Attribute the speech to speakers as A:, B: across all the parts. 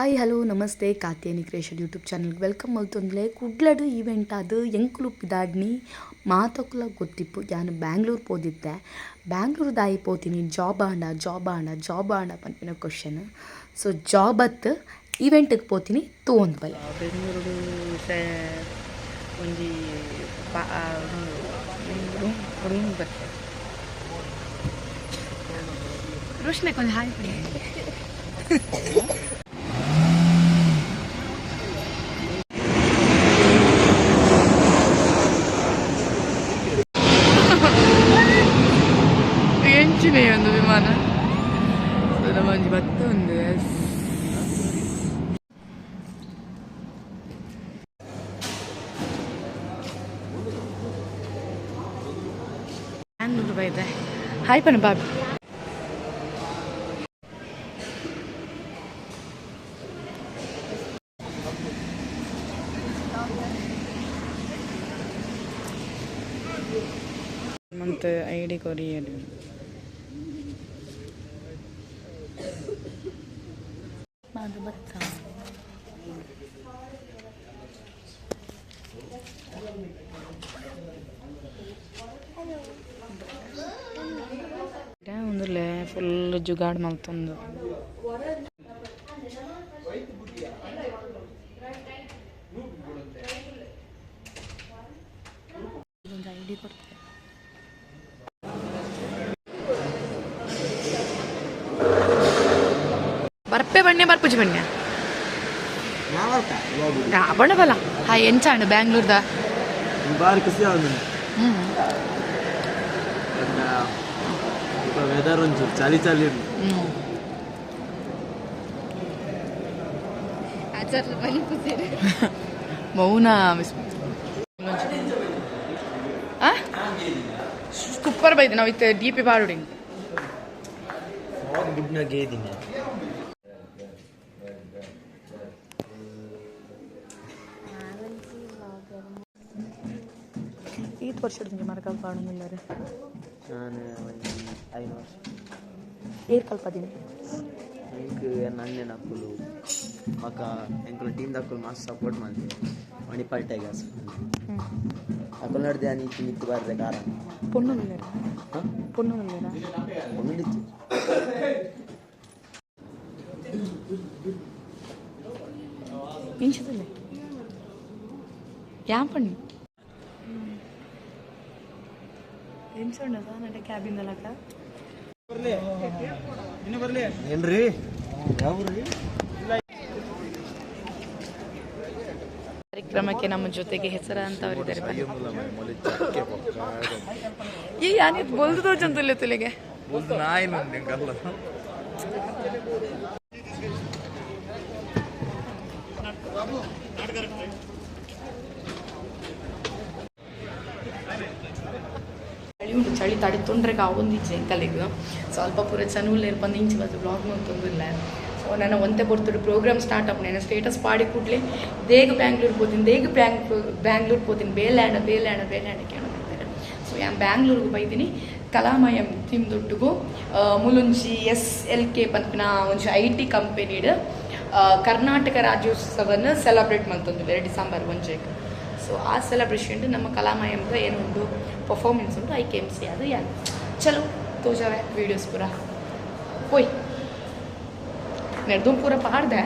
A: Hi hello ನಮಸ್ತೆ. Katyani creation YouTube ಚಾನಲ್ಗೆ welcome ಅಂತಂದರೆ ಕುಡ್ಲಡು ಈವೆಂಟ್ ಅದು ಎಂಕ್ಲು ಪಿದಾಡ್ನಿ ಮಾತಕುಲ ಗೊತ್ತಿಪ್ಪು. ಯಾನು ಬ್ಯಾಂಗ್ಳೂರ್ ಪೋದಿದ್ದೆ. ಬ್ಯಾಂಗ್ಳೂರ್ ದಾಯಿ ಪೋತೀನಿ. ಜಾಬ್ ಆಂಡ ಜಾಬ್ ಆಂಡ ಜಾಬ್ ಆಂಡ ಪನ್ಪಿನ ಕ್ವಶನ್ ಸೊ ಜಾಬ್ ಈವೆಂಟಿಗೆ ಪೋತೀನಿ ತೂ ಒಂದು ಬಲೆ
B: ಬೆಂಗಳೂರು ಒಂಜಿ ರೂಮ್ ಬ್ಯಾಂಗ್ಳೂರು ಬೈದೆ ಹಾಯ್ ಪನ ಬಾಬಿ ಮತ್ತು ಐ ಡಿ ಕೊರಿಯರ್ ಜುಗಾಡ್ ಮಲ್ತೊಂದು ಕೊಡ್ತಾರೆ ಬರ್ಪೆ ಬಣ್ಣೆ ಬರ್ಪುಜಿ ಬಣ್ಣೆ ಬಣ್ಣ ಬಲ ಹಾ ಎಂಚ ಎಂಚಾಂಡು ಬ್ಯಾಂಗ್ಳೂರ್ದ.
C: ಬಾರಿ ಖುಷಿ
B: ಹ್ಞೂ
C: ಈಗ ವೆದರ್ ಒಂಚೂರು ಚಳಿ ಚಳಿ ಉಂಟು
B: ಮೌನ ಮಿಸ್ ಸೂಪರ್ ಬೈದು. ನಾವು ಇತ್ತು ಡಿ ಪಿ ಬಾಡುಡಿ
C: ಗೇದಿನ
B: ಈತ್ ವರ್ಷದ ಮುಂಚೆ ಮರಕಲ್ ಬಾಡುದಿಲ್ಲರೆ
C: ನಾನು ಒಂದು ಐದು ವರ್ಷ
B: ಏರ್ ಕಲ್ಪದಿನಿ
C: ಎಂಕ್ ನನ್ನೆ ನಕ್ಕಲು ಮಕ್ಕ ಎಂಕುಲು ಟೀಮ್ ದಕ್ಕಲು ಮಸ್ತ್ ಸಪೋರ್ಟ್ ಮಾಡ್ತೀವಿ ಮಣಿಪಾಲ್ ಟೈಗರ್ಸ್
B: ಹ್ಞೂ
C: ಅಕ್ಕಲು ನಡೆದೆ ನಾನು ಇತ್ತು ನಿಂತು ಬಾರ್ದೆ ಕಾರ
B: ಪೊಣ್ಣುಲ್ಲರ ಕಾರ್ಯಕ್ರಮಕ್ಕೆ ನಮ್ಮ ಜೊತೆಗೆ ಹೆಸರಾಂತವರಿದ್ದಾರೆ ಬನ್ನಿ. ಈ ಯಾನಿತ್ ಬೊಲ್ದು ನಾಯಿ ತುಲೆಗೆ? ಚಳಿ ತಡೆತೊಂಡ್ರೆಗೆ ಆವೊಂದಿಚ್ಚೆ ಎಂಕಲೆಗ್ ಸ್ವಲ್ಪ ಪೂರ ಚನುಲ್ಲ ಇರ್ಪಂದು ಇಂಚು ಬದ್ದು ಬ್ಲಾಗ್ ಮಾಡ್ತೊಂದಿಲ್ಲ ಸೊ ನಾನು ಒಂದೇ ಬರ್ತಿರೋ ಪ್ರೋಗ್ರಾಮ್ ಸ್ಟಾರ್ಟ್ ನಾನು ಸ್ಟೇಟಸ್ ಪಾಡಿ ಕೂಡಲೇ ದೇಗ ಬ್ಯಾಂಗ್ಳೂರ್ పోತೀನಿ ದೇಗ ಬ್ಯಾಂಗ್ ಬ್ಯಾಂಗ್ಳೂರ್ పోತೀನಿ ಬೇಲ್ಯಾಂಡ ಬೇಲ್ಯಾಂಡ ಬೇಲ್ಯಾಂಡ ಕೇಳೋದಿದ್ದಾರೆ ಸೊ ಯಾನ್ ಬ್ಯಾಂಗ್ಳೂರ್ಗೆ ಬೈದಿನಿ, ಕಲಾಮಯಂ ತಿಮ್ ದೊಡ್ಡುಗು ಮುಲುಂಜಿ ಎಸ್ ಎಲ್ ಕೆ ಪಂಪಿನ ಒಂಜಿ ಐ ಟಿ ಕಂಪೆನಿಡ್ ಕರ್ನಾಟಕ ರಾಜ್ಯೋತ್ಸವನ ಸೆಲೆಬ್ರೇಟ್ ಮಾಡ್ತೊಂದಿದ್ದಾರೆ ಡಿಸೆಂಬರ್ ಒಂಜೆಗೆ. ಸೊ ಆ ಸೆಲೆಬ್ರೇಷನ್ ನಮ್ಮ ಕಲಾಮಯಂದ ಏನುಂಟು ಪರ್ಫಾರ್ಮೆನ್ಸ್ ಉಂಟು ಐ ಕೆ ಎಂ ಸಿ ಅದು, ಯಾರು? ಚಲೋ, ತೋಜಾವೆ ವೀಡಿಯೋಸ್ ಪೂರ. ಹೋಯ್. ನೆಡ್ದು ಪೂರ ಪಾಡ್ದೆ.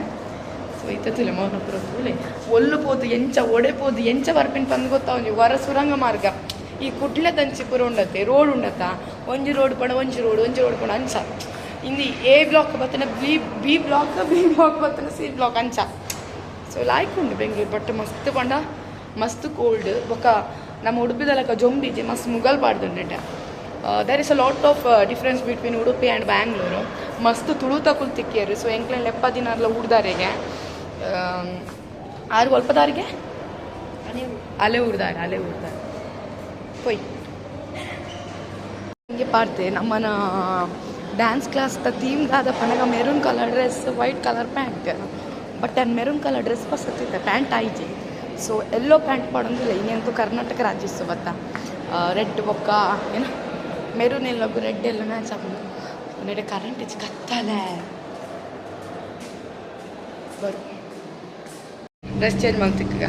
B: ಸೊ ಇತ್ತಿಲ್ಲ ಮೌನ ಪೂರ ತೂಲೆ ಒಲ್ಲು ಪೋದು ಎಂಚ ಒಡೆ ಪೋದು ಎಂಚ ಬರ್ಪಿನ ಪಂದ್ ಗೊತ್ತಾ ಒಂಜಿ ವರ ಸುರಂಗ ಮಾರ್ಗ. ಈ ಕುಡ್ಲೆ ದಂಚಿ ಪೂರ ಉಂಡತ್ತೆ, ರೋಡ್ ಉಂಡತ್ತ? ಒಂಜಿ ರೋಡ್ ಪಡ, ಒಂಜಿ ರೋಡ್ ಒಂಜಿ ರೋಡ್ ಪಡ ಅಂಚ. ಇಂದಿ A block ಬತ್ತನ B B block B block ಬತ್ತನ C block ಅಂಚ. ಸೊ ಲಾಯ್ಕ್ ಉಂಡು ಬೆಂಗಳೂರು, ಬಟ್ ಮಸ್ತ್ ಪಂಡ. ಮಸ್ತ್ ಕೋಲ್ಡ್ ಬೊಕ್ಕ ನಮ್ಮ ಉಡುಪಿದಲಕ ಜೊಂಬಿಜೆ ಮಸ್ತ್ ಮುಗಲ್ ಪಾಡ್ದುಂಡೆ there is a lot of difference between Udupi and Bangalore ಮಸ್ತ್ ತುಳುತ ಕುಲ್ತಿಕ್ಕಿಯರು ಸೊ ಎಂಕ್ಲೆನ್ ಲೆಪ್ಪ ದಿನಾರ್ಲ ಉಡ್ದಾರೆಗೆ ಆರು ಒಲ್ಪದಾರಿಗೆ? ಅಲೆ ಉಡ್ದಾರೆ ಅಲೆ ಉಡ್ದಾರೆ ಹೊಯ್ ಹಿಂಗೆ ಪಾಡ್ತೆ, ನಮ್ಮನ ಡ್ಯಾನ್ಸ್ ಕ್ಲಾಸ್ ಥೀಮ್ದಾದ ಪನಗ maroon colour dress white colour pant but ನಾನು ಮೆರೂನ್ ಕಲರ್ ಡ್ರೆಸ್ ಪಸತ್ತಿದ್ದೆ ಪ್ಯಾಂಟ್ ಆಯ್ತು ಸೊ ಎಲ್ಲೋ ಪ್ಯಾಂಟ್ ಮಾಡೋದಿಲ್ಲ ಇನ್ನೆಂತೂ ಕರ್ನಾಟಕ ರಾಜ್ಯೋತ್ಸವ ರೆಡ್ ಬೊಕ್ಕ ಏನು ಮೆರೂನ್ ಎಲ್ಲಗೂ ರೆಡ್ ಎಲ್ಲ ಮ್ಯಾಚ್ ಆಗೋದು ನೆಡೆ ಕರೆಂಟ್ ಇಚ್ಚಿ ಕತ್ತಲೆ
D: ಬರು ಡ್ರೆಸ್ ಚೇಂಜ್ ಮಾಡ್ತಿಕ್ಕ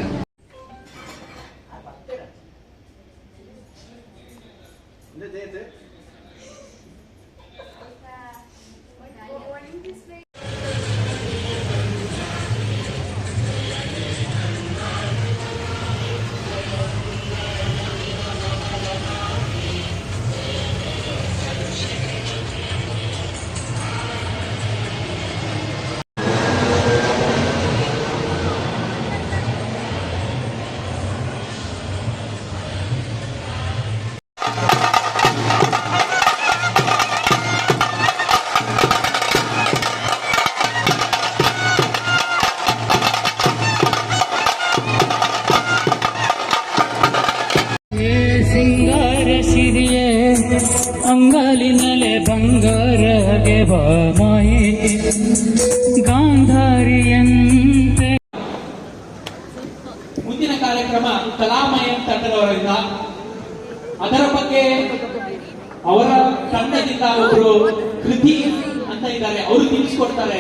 E: ಅವರು ತಿಳಿಸ್ಕೊಡ್ತಾರೆ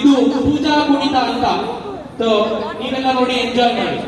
E: ಇದು ಪೂಜಾ ಕುಣಿತ ಅಂತ. ನೀವೆಲ್ಲ ನೋಡಿ ಎಂಜಾಯ್ ಮಾಡಿ.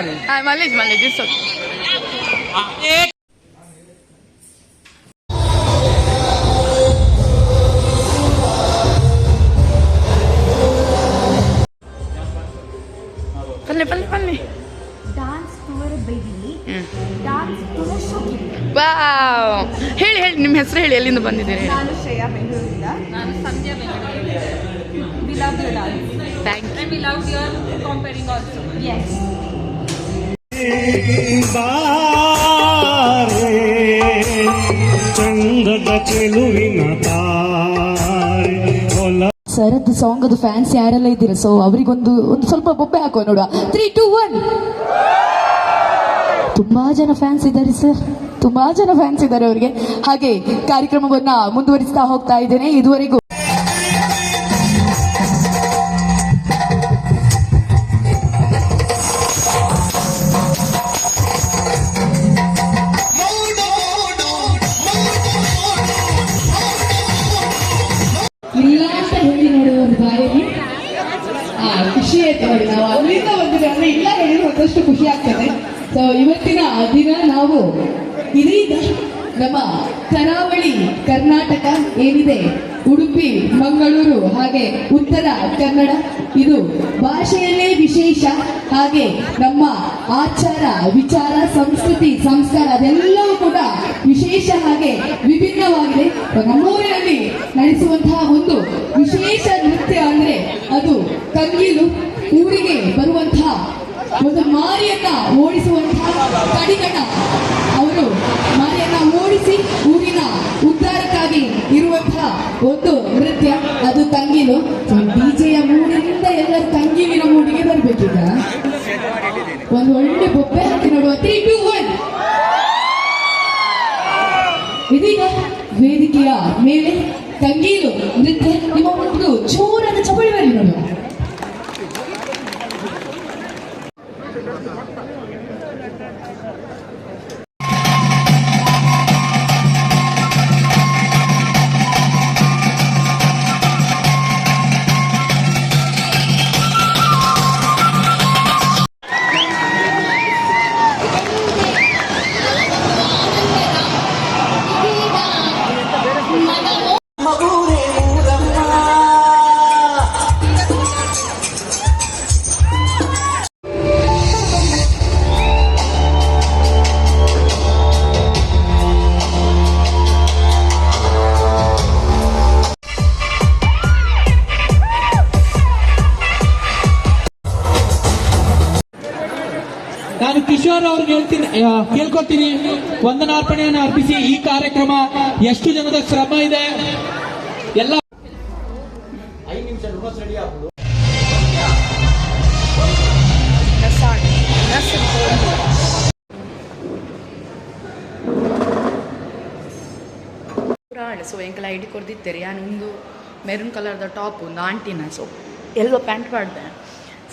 D: ಮಲ್ಲೇಜ್ ಮಲ್ಲೇಜ್ ಇಟ್ಸ್ ಪಲ್ಲೆ ಪಲ್ಲೆ ಪಲ್ಲೆ
F: to a shogi.
D: ವಾವ್ ಹೇಳಿ ಹೇಳಿ ನಿಮ್ಮ ಹೆಸರು ಹೇಳಿ ಎಲ್ಲಿಂದ ಬಂದಿದ್ದೀರಿ?
F: ನಾನು ಶ್ರೇಯಾ ಬೆಂಗಳೂರಿಂದ. ನಾನು ಸಂಧ್ಯಾ ಬೆಂಗಳೂರಿಂದ. We love you dance
D: thank you
F: we love your compering also yes
G: ಚಂದದ ಚೆಲುವಿನ ತಾರೆ ಹೊಲ
B: ಸರದ್ದು ಸಾಂಗ್ ಅದು ಫ್ಯಾನ್ಸ್ ಯಾರೆಲ್ಲ ಇದ್ದೀರಾ? ಸೊ ಅವರಿಗೊಂದು ಒಂದು ಸ್ವಲ್ಪ ಬೊಬ್ಬೆ ಹಾಕುವ ನೋಡುವ. ತ್ರೀ ಟೂ ಒನ್ ತುಂಬಾ ಜನ ಫ್ಯಾನ್ಸ್ ಇದ್ದಾರೆ ಸರ್ ತುಂಬಾ ಜನ ಫ್ಯಾನ್ಸ್ ಇದ್ದಾರೆ ಅವರಿಗೆ. ಹಾಗೆ ಕಾರ್ಯಕ್ರಮವನ್ನ ಮುಂದುವರಿಸ್ತಾ ಹೋಗ್ತಾ ಇದ್ದೇನೆ. ಇದುವರೆಗೂ ಅಲ್ಲಿಂದ ಬಂದಿದೆ ಅಂದ್ರೆ ಇಲ್ಲ ಹೇಳಿದ್ರೆ ಖುಷಿ ಆಗ್ತದೆ. ಸೊ ಇವತ್ತಿನ ದಿನ ನಾವು ಇದೀಗ ನಮ್ಮ ಕರಾವಳಿ ಕರ್ನಾಟಕ ಏನಿದೆ? ಉಡುಪಿ, ಮಂಗಳೂರು, ಹಾಗೆ ಉತ್ತರ ಕನ್ನಡ. ಇದು ಭಾಷೆಯಲ್ಲೇ ವಿಶೇಷ. ಹಾಗೆ ನಮ್ಮ ಆಚಾರ, ವಿಚಾರ, ಸಂಸ್ಕೃತಿ, ಸಂಸ್ಕಾರ ಅದೆಲ್ಲವೂ ಕೂಡ ವಿಶೇಷ ಹಾಗೆ ವಿಭಿನ್ನವಾಗಿದೆ. ನಮ್ಮೂರಿನಲ್ಲಿ ನಡೆಸುವಂತಹ ಒಂದು ವಿಶೇಷ ನೃತ್ಯ ಅಂದ್ರೆ ಅದು ಕಂಗೀಲು. ಬರುವಂತಹ ಒಂದು ಮಾರಿಯನ್ನ ಓಡಿಸುವಂತಹ ಕಡಿಗಣ ಅವರು ಮಾರಿಯನ್ನ ಓಡಿಸಿ ಊರಿನ ಉದ್ಧಾರಕ್ಕಾಗಿ ಇರುವಂತಹ ಒಂದು ನೃತ್ಯ, ಅದು ತಂಗಿಲು. ಡಿಜೆಯ ಮೂಡಿನಿಂದ ಎಲ್ಲರೂ ತಂಗಿವಿನ ಮೂಡಿಗೆ ಬರ್ಬೇಕೀಗ? ಒಂದು ಒಳ್ಳೆ ಬೊಬ್ಬೆ ಹಾಕಿ ನೋಡುವ. ತ್ರೀ ಟೂ ಒನ್ ಇದೀಗ ವೇದಿಕೆಯ ಮೇಲೆ ತಂಗೀಲು ನೃತ್ಯ. ನಿಮ್ಮ ಒಂದು ಜೋರಾದ ಚಪಳಿ
E: ಹೇಳ್ತೀನಿ ಕೇಳ್ಕೊತೀನಿ ವಂದನಾರ್ಪಣೆಯನ್ನು ಅರ್ಪಿಸಿ ಈ ಕಾರ್ಯಕ್ರಮ ಎಷ್ಟು ಜನದ ಶ್ರಮ ಇದೆ? ಎಲ್ಲ
B: ಪುರಾಣ, ಸೊ ಎಂಕಲ ಐಡಿ ಕೊಡ್ದಿತ್ತೇರಿ. ನಾನು ಒಂದು ಮೆರೂನ್ ಕಲರ್ದ ಟಾಪ್ ಒಂದು ಆಂಟಿನ ಸೊ ಎಲ್ಲೋ ಪ್ಯಾಂಟ್ ಮಾಡಿದೆ.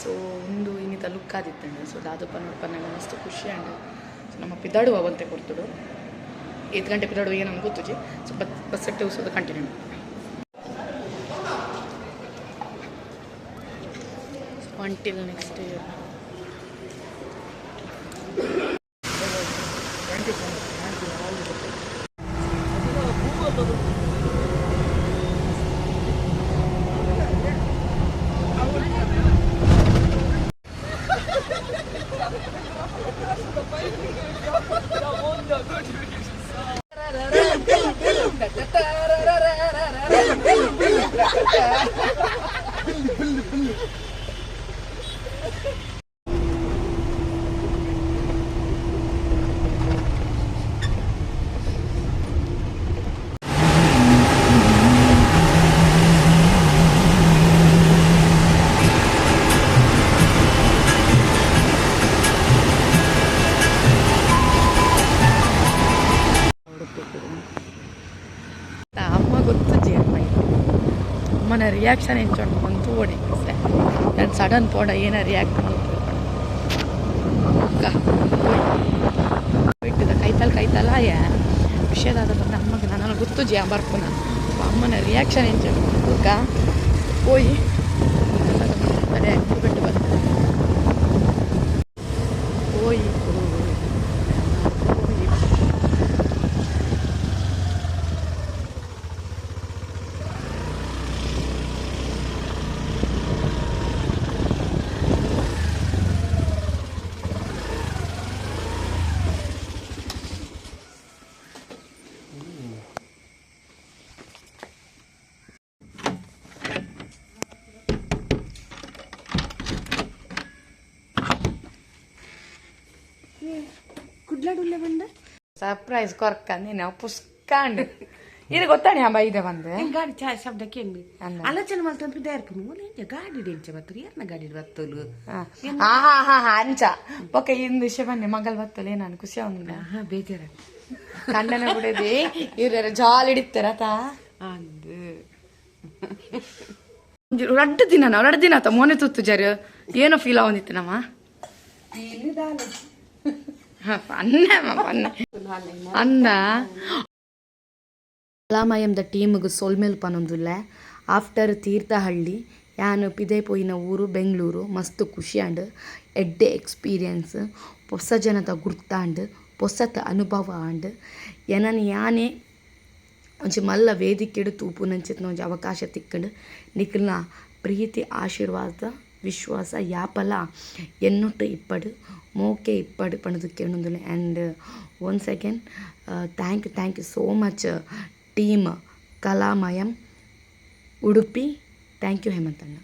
B: ಸೊ ಒಂದು ಇನ್ನಿತ ಲುಕ್ ಆದಿತ್ತಂಡೆ ಸೊ ದಾದಪ್ಪ ನೋಡಪ್ಪ, ನಂಗೆ ಮಸ್ತ್ ಖುಷಿ ಅಂಡ್ ಸೊ ನಮ್ಮ ಪಿದಾಡು ಅವಂತೆ ಕೊಡ್ತಡು ಐದು ಗಂಟೆ ಪಿದಾಡುವ ಏನನ್ನು ಗೊತ್ತುಜಿ ಸೊ ಬಸ್ ಬಸ್ ಸಟ್ಟೆ ಉಸೋದು ಕಂಟಿನ್ಯೂ ಅಂಟಿಲ್ ನೆಕ್ಸ್ಟ್ ಇಯರ್ ಅಮ್ಮನ ರಿಯಾಕ್ಷನ್ ಎಂಚೋಂಡು ಬಂತು ಓಡಿ ನಾನು ಸಡನ್ ಪೋಡ ಏನೋ ರಿಯಾಕ್ಟ್ ಬಿಟ್ಟಿದ ಕೈತಲ್, ಕೈತಲ್ಲ, ಯಾ. ವಿಷಯದಾದ ಬಂದ ಅಮ್ಮಗೆ ನಾನು ಗೊತ್ತು ಜಿ ಬರ್ಪುನ ಅಮ್ಮನ ರಿಯಾಕ್ಷನ್ ಏನು ಅಕ್ಕ ಹೋಗಿ ಬಿಟ್ಟು ಬರ್ತದೆ ಹೋಯ್ ಹೋಯ್
F: ಕುಡ್ಲಾಡುಲ್ಲೆ ಬಂದ
B: ಸರ್ಪ್ರೈಸ್ ಕೊರ್ಕ ನಾವು ಪುಸ್ಕಾಂಡ್ ಇದು ಗೊತ್ತಾಣಿ ಹಬ್ಬ ಇದೆ ಬಂದು.
F: ಗಾಡಿ ಚಾ ಶಬ್ದ ಕೇಳಿ. ಆಲೋಚನೆ ಮಾಡ್ತಂತ ದೇರ್ಪು ಮೂಲೆ ಗಾಡಿ ಡೆಂಚ ಬತ್ತರು ಯಾರನ್ನ ಗಾಡಿ ಬತ್ತಲು?
B: ಹಾ. ಹಾ ಹಾ ಹಾ ಅಂಚ. ಓಕೆ ಇಂದು ವಿಷಯ ಬನ್ನಿ. ಮಗಲ್ ಬತ್ತಲು ನಾನು ಖುಷಿ ಅವನಿಲ್ಲ
F: ಹಾ ಬೇಜಾರ
B: ಕಣ್ಣನ ಬಿಡದಿ ಇವ್ರ ಜಾಲ್ ಹಿಡಿತಾರ ತಾ
F: ಅಂದು.
B: ರಡ್ಡ ದಿನ ನಾವು ರಡ್ಡ ದಿನ ಆತ? ಮೊನೆ ತುತ್ತು ಜರ್ ಏನೋ ಫೀಲ್ ಆಗಿತ್ತು ನಮ್ಮ? ಅಂದ
A: ಕಲಾಮಯಂದ ಟೀಮ್ಗೆ ಸೊಲ್ಮೇಲ್ ಪನೊಂದುಲ್ಲೆ ಆಫ್ಟರ್ ತೀರ್ಥಹಳ್ಳಿ ಯಾನು ಪಿದೆ ಪೋಯಿನ ಊರು ಬೆಂಗಳೂರು ಮಸ್ತ್ ಖುಷಿ ಆಂಡ್ ಎಡ್ಡೆ ಎಕ್ಸ್ಪೀರಿಯನ್ಸ್ ಹೊಸ ಜನದ ಗುರ್ತಾಂಡ್ ಹೊಸತ ಅನುಭವ ಆಂಡ್ ಎನನ್ ಯಾನೇ ಒಂಜಿ ಮಲ್ಲ ವೇದಿಕೆಡು ತೂಪುನಂಚಿತ್ನ ಒಂಜಿ ಅವಕಾಶ ತಿಕ್ಕಂಡು ನಿಖಲ್ನ ಪ್ರೀತಿ ಆಶೀರ್ವಾದ ವಿಶ್ವಾಸ ಯಾಪಲ ಎನ್ನೊಟ್ಟು ಇಪ್ಪಡು ಮೋಕೆ ಇಪ್ಪಡು ಪಣದು ಕೇಳೊಂದುಲ್ಲೆ and once again thank you thank you so much team Kalamayam Udupi thank you ಹೇಮಂತಣ್ಣ